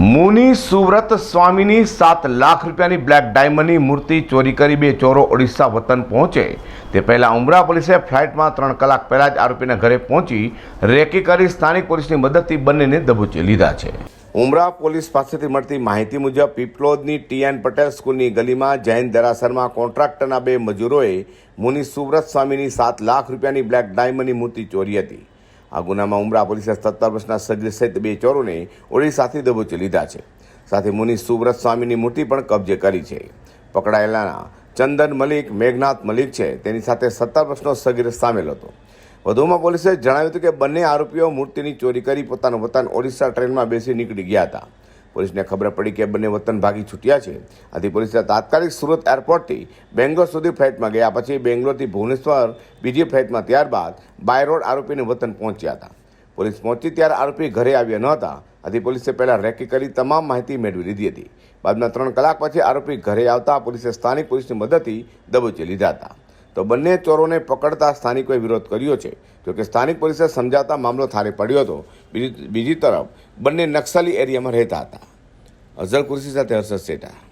મુનિ સુવ્રત સ્વામીની સાત લાખ રૂપિયાની બ્લેક ડાયમંડની મૂર્તિ ચોરી કરી બે ચોરો ઓડિશા વતન પહોંચે. તે પહેલાં ઉમરા પોલીસે ફ્લાઇટમાં ત્રણ કલાક પહેલાં જ આરોપીના ઘરે પહોંચી રેકી કરી સ્થાનિક પોલીસની મદદથી બંનેને દબોચી લીધા છે. ઉમરા પોલીસ પાસેથી મળતી માહિતી મુજબ પીપલોદની ટી એન પટેલ સ્કૂલની ગલીમાં જૈન દેરાસરમાં કોન્ટ્રાક્ટરના બે મજૂરોએ મુનિ સુવ્રત સ્વામીની સાત લાખ રૂપિયાની બ્લેક ડાયમંડની મૂર્તિ ચોરી હતી. આ ગુનામાં ઉમરા પોલીસે સત્તર વર્ષના સગીર સહિત બે ચોરોને ઓડિશાથી દબોચી લીધા છે. સાથે મુનિ સુવ્રત સ્વામીની મૂર્તિ પણ કબજે કરી છે. પકડાયેલાના ચંદન મલિક, મેઘનાથ મલિક છે. તેની સાથે સત્તર વર્ષનો સગીર સામેલ હતો. વધુમાં પોલીસે જણાવ્યું હતું કે બંને આરોપીઓ મૂર્તિની ચોરી કરી પોતાનું વતન ઓડિશા ટ્રેનમાં બેસી નીકળી ગયા હતા. પોલીસને ખબર પડી કે બંને વતન ભાગી છૂટ્યા છે. આથી પોલીસે તાત્કાલિક સુરત એરપોર્ટથી બેંગ્લોર સુધી ફ્લાઇટમાં ગયા પછી બેંગ્લોરથી ભુવનેશ્વર બીજી ફ્લાઇટમાં ત્યારબાદ બાય રોડ આરોપીને વતન પહોંચ્યા હતા. પોલીસ પહોંચી ત્યારે આરોપી ઘરે આવ્યા ન હતા. આથી પોલીસે પહેલાં રેકી કરી તમામ માહિતી મેળવી લીધી હતી. બાદમાં ત્રણ કલાક પછી આરોપી ઘરે આવતા પોલીસે સ્થાનિક પોલીસની મદદથી દબોચી લીધા હતા. તો બંને ચોરોને પકડતા સ્થાનિકોએ વિરોધ કર્યો છે. જોકે સ્થાનિક પોલીસે સમજાતા મામલો થારે પડ્યો હતો. બીજી બીજી તરફ બંને નક્સલી એરિયામાં રહેતા હતા. અઝર કુર્સી સાથે હર્ષદ સેઠા